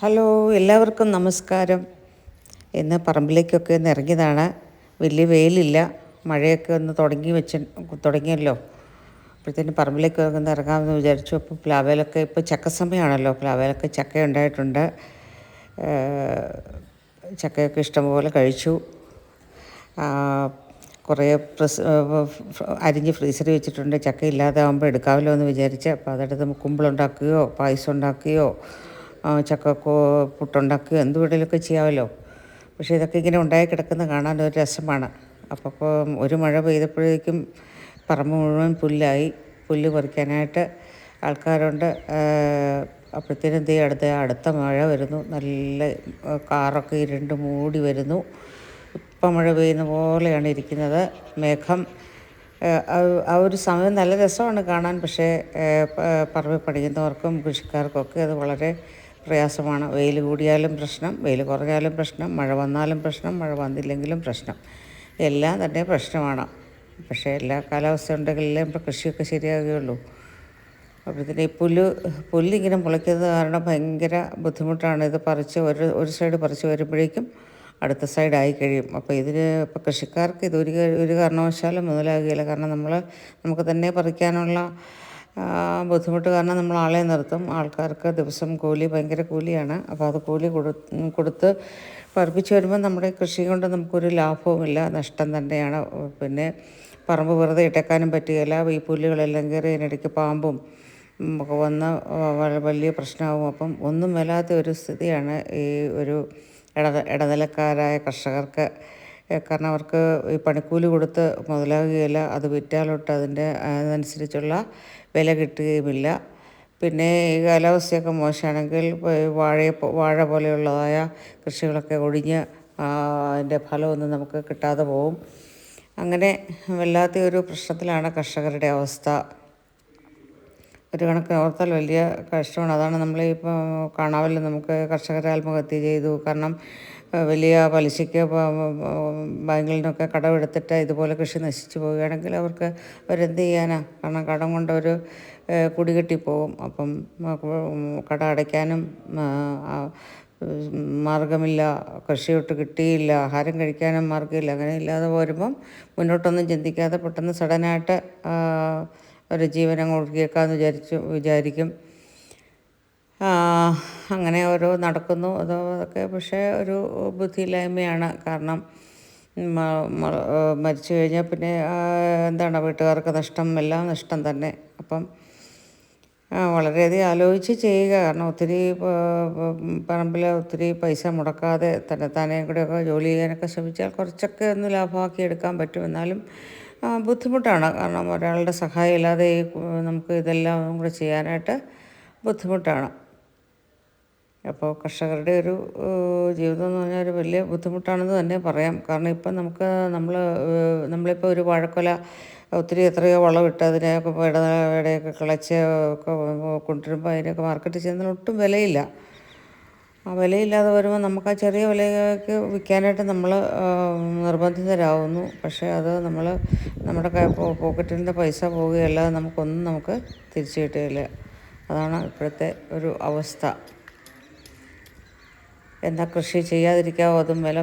Hello എല്ലാവർക്കും നമസ്കാരം. ഇന്ന് പറമ്പിലേക്കൊക്കെ ഒന്ന് ഇറങ്ങിയതാണ്. വലിയ വെയിലില്ല. മഴയൊക്കെ ഒന്ന് തുടങ്ങി വെച്ച് തുടങ്ങിയല്ലോ. അപ്പോഴത്തേന് പറമ്പിലേക്ക് ഒന്ന് ഇറങ്ങാമെന്ന് വിചാരിച്ചു. അപ്പോൾ പ്ലാവേലൊക്കെ ഇപ്പോൾ ചക്ക സമയമാണല്ലോ. പ്ലാവേലൊക്കെ ചക്ക ഉണ്ടായിട്ടുണ്ട്. ചക്കയൊക്കെ ഇഷ്ടംപോലെ കഴിച്ചു. കുറേ പ്രസ് അരിഞ്ഞ് ഫ്രീസറിൽ വെച്ചിട്ടുണ്ട്. ചക്ക ഇല്ലാതാകുമ്പോൾ എടുക്കാമല്ലോ എന്ന് വിചാരിച്ച്. അപ്പോൾ അതെടുത്ത് കുമ്പിളുണ്ടാക്കുകയോ പായസം ഉണ്ടാക്കുകയോ ആ, ചക്കക്കോ പുട്ടുണ്ടാക്കുകയോ എന്ത് വേണമെങ്കിലുമൊക്കെ ചെയ്യാമല്ലോ പക്ഷേ ഇതൊക്കെ ഇങ്ങനെ ഉണ്ടായി കിടക്കുന്ന കാണാൻ ഒരു രസമാണ്. അപ്പോൾ ഒരു മഴ പെയ്തപ്പോഴേക്കും പറമ്പ് മുഴുവൻ പുല്ലായി. പുല്ല് പറിക്കാനായിട്ട് ആൾക്കാരുണ്ട്. അപ്പോഴത്തേനും ദേ അടുത്ത അടുത്ത മഴ വരുന്നു. നല്ല കാറൊക്കെ ഇരുണ്ട് മൂടി വരുന്നു. ഇപ്പം മഴ പെയ്യുന്ന പോലെയാണ് ഇരിക്കുന്നത്. മേഘം ആ- ഒരു സമയം നല്ല രസമാണ് കാണാൻ. പക്ഷേ പറമ്പിൽ പണിയുന്നവർക്കും കൃഷിക്കാർക്കും ഒക്കെ അത് വളരെ പ്രയാസമാണ്. വെയിൽ കൂടിയാലും പ്രശ്നം വെയിൽ കുറഞ്ഞാലും പ്രശ്നം മഴ വന്നാലും പ്രശ്നം മഴ വന്നില്ലെങ്കിലും പ്രശ്നം. എല്ലാം തന്നെ പ്രശ്നമാണ്. പക്ഷേ എല്ലാ കാലാവസ്ഥ ഉണ്ടെങ്കിലും ഇപ്പോൾ കൃഷിയൊക്കെ ശരിയാകുകയുള്ളൂ അപ്പോഴത്തേന് ഈ പുല്ല് പുല്ലിങ്ങനെ മുളയ്ക്കുന്നത് കാരണം ഭയങ്കര ബുദ്ധിമുട്ടാണ്. ഇത് പറിച്ച് ഒരു ഒരു സൈഡ് പറിച്ച് വരുമ്പോഴേക്കും അടുത്ത സൈഡായി കഴിയും. അപ്പോൾ ഇതിന് ഇപ്പോൾ കൃഷിക്കാർക്ക് ഇത് ഒരു ഒരു കാരണവശാലും മുതലാകുകയില്ല. കാരണം നമ്മൾ നമുക്ക് തന്നെ പറിക്കാനുള്ള ബുദ്ധിമുട്ട് കാരണം നമ്മൾ ആളെ നിർത്തും. ആൾക്കാർക്ക് ദിവസം കൂലി ഭയങ്കര കൂലിയാണ്. അപ്പോൾ അത് കൂലി കൊടു കൊടുത്ത് പറപ്പിച്ച് വരുമ്പോൾ നമ്മുടെ കൃഷി കൊണ്ട് നമുക്കൊരു ലാഭവുമില്ല. നഷ്ടം തന്നെയാണ്. പിന്നെ പറമ്പ് വെറുതെ ഇട്ടേക്കാനും പറ്റുകയില്ല. ഈ പുല്ലുകളെല്ലാം കയറി അതിനിടയ്ക്ക് പാമ്പും ഒക്കെ വന്ന് വലിയ പ്രശ്നമാകും അപ്പം ഒന്നും വല്ലാത്ത ഒരു സ്ഥിതിയാണ് ഈ ഒരു ഇട ഇടനിലക്കാരായ കർഷകർക്ക് കാരണം അവർക്ക് ഈ പണിക്കൂലി കൊടുത്ത് മുതലാകുകയില്ല. അത് വിറ്റാലൊട്ട് അതിന്റെ അതനുസരിച്ചുള്ള വില കിട്ടുകയുമില്ല. പിന്നെ ഈ കാലാവസ്ഥയൊക്കെ മോശമാണെങ്കിൽ വാഴയെ വാഴ പോലെയുള്ളതായ കൃഷികളൊക്കെ ഒഴിഞ്ഞ് ആ, അതിന്റെ ഫലമൊന്നും നമുക്ക് കിട്ടാതെ പോകും അങ്ങനെ വല്ലാത്ത ഒരു പ്രശ്നത്തിലാണ് കർഷകരുടെ അവസ്ഥ. ഒരു കണക്കിന് ഓർത്താൽ വലിയ കഷ്ടമാണ്. അതാണ് നമ്മൾ ഇപ്പോൾ കാണാമല്ലോ നമുക്ക് കർഷകരെ ആത്മഹത്യ ചെയ്തു. കാരണം വലിയ പലിശയ്ക്ക് ബാങ്കിൽ നിന്നൊക്കെ കടമെടുത്തിട്ട് ഇതുപോലെ കൃഷി നശിച്ചു പോവുകയാണെങ്കിൽ അവർക്ക് അവരെന്ത് ചെയ്യാനാ? കാരണം കടം കൊണ്ടവർ കുടികെട്ടിപ്പോവും അപ്പം കട അടയ്ക്കാനും മാർഗമില്ല കൃഷിയൊട്ട് കിട്ടിയില്ല. ആഹാരം കഴിക്കാനും മാർഗമില്ല അങ്ങനെ ഇല്ലാതെ വരുമ്പം മുന്നോട്ടൊന്നും ചിന്തിക്കാതെ പെട്ടെന്ന് സഡനായിട്ട് ഒരു ജീവനം ഒഴുകിയേക്കാമെന്ന് വിചാരിച്ചു വിചാരിക്കും. അങ്ങനെ ഓരോ നടക്കുന്നു. അതോ അതൊക്കെ പക്ഷേ ഒരു ബുദ്ധിയില്ലായ്മയാണ്. കാരണം മരിച്ചു കഴിഞ്ഞാൽ പിന്നെ എന്താണ് വീട്ടുകാർക്ക് നഷ്ടം എല്ലാം നഷ്ടം തന്നെ. അപ്പം വളരെയധികം ആലോചിച്ച് ചെയ്യുക. കാരണം ഒത്തിരി പറമ്പിൽ ഒത്തിരി പൈസ മുടക്കാതെ തന്നെ താനേ കൂടെയൊക്കെ ജോലി ചെയ്യാനൊക്കെ ശ്രമിച്ചാൽ കുറച്ചൊക്കെ ഒന്ന് ലാഭമാക്കി എടുക്കാൻ പറ്റും. എന്നാലും ബുദ്ധിമുട്ടാണ്. കാരണം ഒരാളുടെ സഹായം ഇല്ലാതെ നമുക്ക് ഇതെല്ലാം കൂടെ ചെയ്യാനായിട്ട് ബുദ്ധിമുട്ടാണ്. അപ്പോൾ കർഷകരുടെ ഒരു ജീവിതം എന്ന് പറഞ്ഞാൽ ഒരു വലിയ ബുദ്ധിമുട്ടാണെന്ന് തന്നെ പറയാം. കാരണം ഇപ്പം നമുക്ക് നമ്മൾ നമ്മളിപ്പോൾ ഒരു വാഴക്കൊല ഒത്തിരി എത്രയോ വളമിട്ട് അതിനെയൊക്കെ ഇട ഇടയൊക്കെ കിളച്ച് ഒക്കെ കൊണ്ടുവരുമ്പോൾ അതിനൊക്കെ മാർക്കറ്റിൽ ചെന്നാൽ ഒട്ടും വിലയില്ല. ആ വിലയില്ലാതെ വരുമ്പോൾ നമുക്ക് ആ ചെറിയ വിലയ്ക്ക് വിൽക്കാനായിട്ട് നമ്മൾ നിർബന്ധിതരാകുന്നു പക്ഷേ അത് നമ്മൾ നമ്മുടെ പോക്കറ്റിൽ പൈസ പോവുകയല്ലാതെ നമുക്കൊന്നും നമുക്ക് തിരിച്ചു കിട്ടുകയില്ല. അതാണ് ഇപ്പോഴത്തെ ഒരു അവസ്ഥ. എന്നാൽ കൃഷി ചെയ്യാതിരിക്കാവോ? അതും വില